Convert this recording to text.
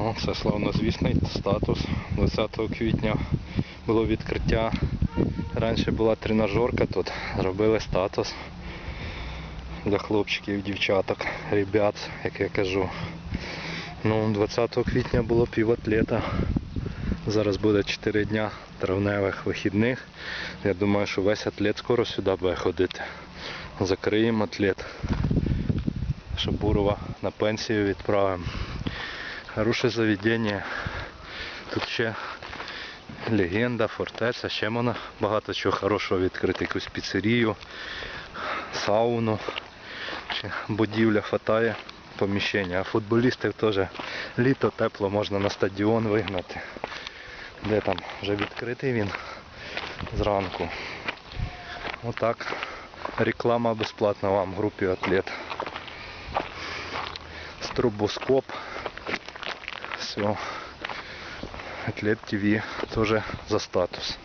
О, це славнозвісний статус. 20 квітня було відкриття. Раніше була тренажерка тут, зробили статус для хлопчиків, дівчаток, ребят, як я кажу. Ну, 20 квітня було піватлета. Зараз буде 4 дня травневих вихідних. Я думаю, що весь атлет скоро сюди буде ходити. Закриємо атлет. Щоб Бурова на пенсію відправимо. Хороше заведення. Тут ще легенда, фортеця, ще можна багато чого хорошого відкрити, якусь піцерію, сауну. Ще будівля хватає поміщення. А футболістів теж літо тепло можна на стадіон вигнати. Де там вже відкритий він зранку. Отак. Реклама безплатна вам в групі Атлет. Стробоскоп. Все. Атлет ТВ тоже за статус.